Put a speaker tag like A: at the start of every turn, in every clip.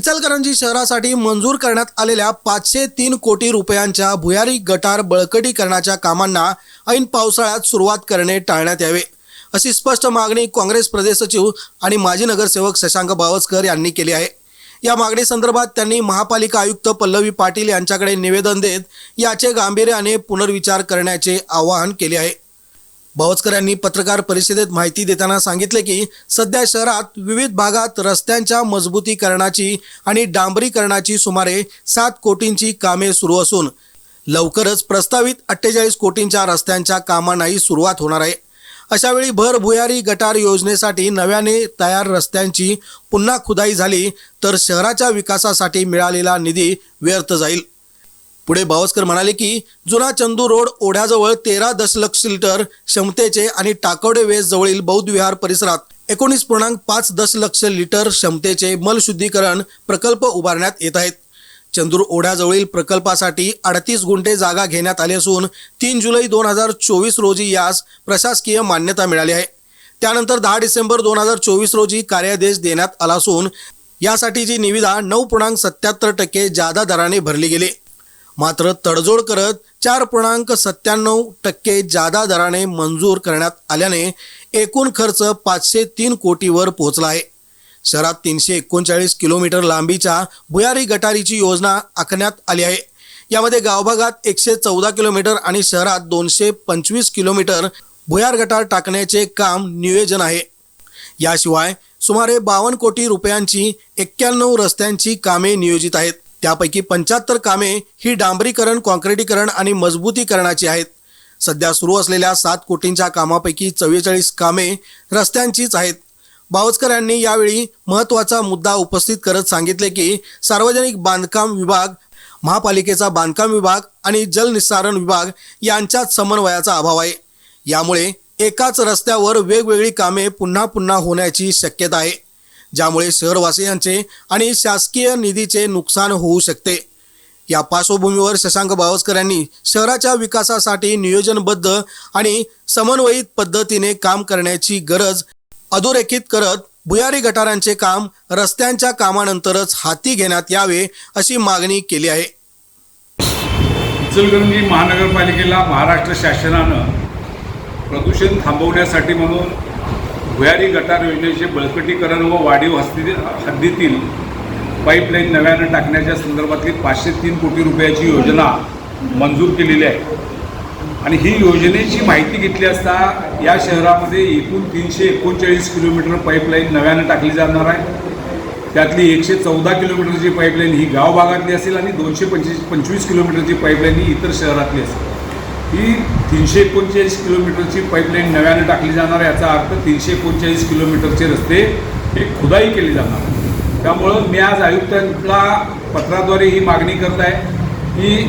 A: इचलकरंजी शहरासाठी मंजूर करण्यात आलेल्या पाचशे तीन कोटी रुपयांच्या भुयारी गटार बळकटीकरणाच्या कामांना ऐन पावसाळ्यात सुरुवात करणे टाळण्यात यावे अशी स्पष्ट मागणी काँग्रेस प्रदेश सचिव आणि माजी नगरसेवक शशांक बावस्कर यांनी केली आहे. या मागणीसंदर्भात त्यांनी महापालिका आयुक्त पल्लवी पाटील यांच्याकडे निवेदन देत याचे गांभीर्याने पुनर्विचार करण्याचे आवाहन केले आहे. बावस्कर यांनी पत्रकार परिषदेत माहिती देताना सांगितले की सध्या शहरात विविध भागात रस्त्यांच्या मजबूतीकरणाची आणि डांबरीकरणाची सुमारे सात कोटींची कामे सुरू असून लवकरच प्रस्तावित अठ्ठेचाळीस कोटींच्या रस्त्यांच्या कामांनाही सुरुवात होणार आहे. अशावेळी भर भुयारी गटार योजनेसाठी नव्याने तयार रस्त्यांची पुन्हा खुदाई झाली तर शहराच्या विकासासाठी मिळालेला निधी व्यर्थ जाईल. पुढे बावस्कर म्हणाले की जुना चंदू रोड ओढ्याजवळ तेरा दशलक्ष लिटर क्षमतेचे आणि टाकवडे वेस जवळील बौद्ध विहार परिसरात एकोणीस पूर्णांक पाच दशलक्ष लिटर क्षमतेचे मलशुद्धीकरण प्रकल्प उभारण्यात येत आहेत. चंदूर ओढ्याजवळील प्रकल्पासाठी अडतीस गुंठे जागा घेण्यात आली असून तीन जुलै दोन हजार चोवीस रोजी यास प्रशासकीय मान्यता मिळाली आहे. त्यानंतर दहा डिसेंबर दोन हजार चोवीस रोजी कार्यादेश देण्यात आला असून यासाठीची निविदा नऊ पूर्णांक सत्याहत्तर टक्के जादा दराने भरली गेली. मात्र तडजोड करत चार पूर्णांक सत्त्याण्णव टक्के जादा दराने मंजूर करण्यात आल्याने एकूण खर्च पाचशे तीन कोटीवर पोहोचला आहे. शहरात तीनशे एकोणचाळीस किलोमीटर लांबीच्या भुयारी गटारीची योजना आखण्यात आली आहे. यामध्ये गावभागात एकशे चौदा किलोमीटर आणि शहरात दोनशे पंचवीस किलोमीटर भुयार गटार टाकण्याचे काम नियोजन आहे. याशिवाय सुमारे बावन्न कोटी रुपयांची एक्क्याण्णव रस्त्यांची कामे नियोजित आहेत. त्यापैकी पंच्याहत्तर कामे ही डांबरीकरण कॉन्क्रिटीकरण आणि मजबूतीकरणाची आहेत. सध्या सुरू असलेल्या सात कोटींच्या कामापैकी चव्वेचाळीस कामे रस्त्यांचीच आहेत. बावस्कर यांनी यावेळी महत्त्वाचा मुद्दा उपस्थित करत सांगितले की सार्वजनिक बांधकाम विभाग महापालिकेचा बांधकाम विभाग आणि जलनिस्सारण विभाग यांच्यात समन्वयाचा अभाव आहे. यामुळे एकाच रस्त्यावर वेगवेगळी कामे पुन्हा पुन्हा होण्याची शक्यता आहे. ज्यामुळे शहरवासियांचे आणि शासकीय निधीचे नुकसान होऊ शकते. या पार्श्वभूमीवर शशांक बावस्कर यांनी शहराच्या विकासासाठी नियोजनबद्ध आणि समन्वयित पद्धतीने काम करण्याची गरज अधोरेखित करत भुयारी गटारांचे काम रस्त्यांच्या कामानंतरच हाती घेण्यात यावे अशी मागणी केली आहे.
B: इचलकरंजी महानगरपालिकेला महाराष्ट्र शासनानं प्रदूषण थांबवण्यासाठी म्हणून भुयारी गटार योजनेचे बळकटीकरण व वाढीव हस्ती हद्दीतील पाईपलाईन नव्यानं टाकण्याच्या संदर्भातली पाचशे तीन कोटी रुपयाची योजना मंजूर केलेली आहे. आणि ही योजनेची माहिती घेतली असता या शहरामध्ये एकूण तीनशे एकोणचाळीस किलोमीटर पाईपलाईन नव्यानं टाकली जाणार आहे. त्यातली एकशे चौदा किलोमीटरची पाईपलाईन ही गाव भागातली असेल आणि दोनशे पंचवीस पंचवीस किलोमीटरची पाईपलाईन ही इतर शहरातली असेल. ही तीनशे एकोणचाळीस किलोमीटरची पाईपलाईन नव्यानं टाकली जाणार याचा अर्थ तीनशे एकोणचाळीस किलोमीटरचे रस्ते हे खुदाई केली जाणार त्यामुळं मी आज आयुक्तांना पत्राद्वारे ही मागणी करत आहे की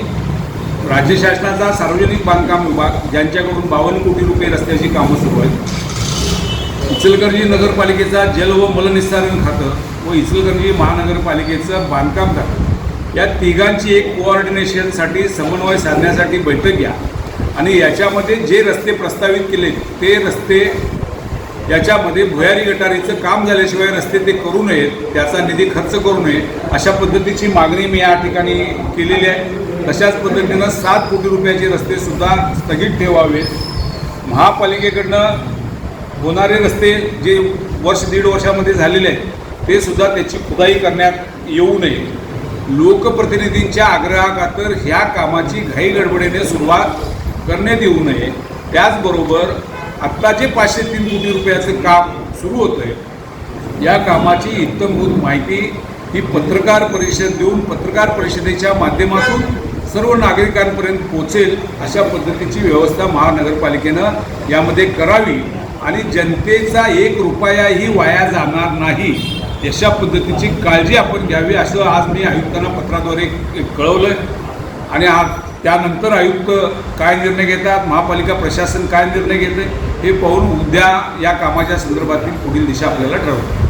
B: राज्य शासनाचा सार्वजनिक बांधकाम विभाग ज्यांच्याकडून बावन्न कोटी रुपये रस्त्याची कामं सुरू आहेत इचलकरंजी नगरपालिकेचा जल व मलनिस्सारण खातं व इचलकरंजी महानगरपालिकेचं बांधकाम खातं या तिघांची एक कोऑर्डिनेशनसाठी समन्वय साधण्यासाठी बैठक घ्या. आणि याच्यामध्ये जे रस्ते प्रस्तावित केले ते रस्ते याच्यामध्ये भुयारी गटारीचं काम झाल्याशिवाय रस्ते ते करू नयेत त्याचा निधी खर्च करू नये अशा पद्धतीची मागणी मी या ठिकाणी केलेली आहे. तशाच पद्धतीनं सात कोटी रुपयाचे रस्तेसुद्धा स्थगित ठेवावेत. महापालिकेकडनं होणारे रस्ते जे वर्ष दीड वर्षामध्ये झालेले आहेत ते सुद्धा त्याची खुदाई करण्यात येऊ नये. लोकप्रतिनिधींच्या आग्रहाखातर ह्या कामाची घाई गडबडीने सुरुवात करण्यात येऊ नये. त्याचबरोबर आत्ता जे पाचशे तीन कोटी रुपयाचं काम सुरू होतं आहे या कामाची इत्तमभूत माहिती ही पत्रकार परिषद देऊन पत्रकार परिषदेच्या माध्यमातून सर्व नागरिकांपर्यंत पोचेल अशा पद्धतीची व्यवस्था महानगरपालिकेनं यामध्ये करावी आणि जनतेचा एक रुपयाही वाया जाणार नाही. अशा पद्धतीची काळजी आपण घ्यावी असं आज मी आयुक्तांना पत्राद्वारे कळवलं आणि आज त्यानंतर आयुक्त काय निर्णय घेतात महापालिका प्रशासन काय निर्णय घेते हे पाहून उद्या या कामाच्या संदर्भातील पुढील दिशा आपल्याला ठरवतात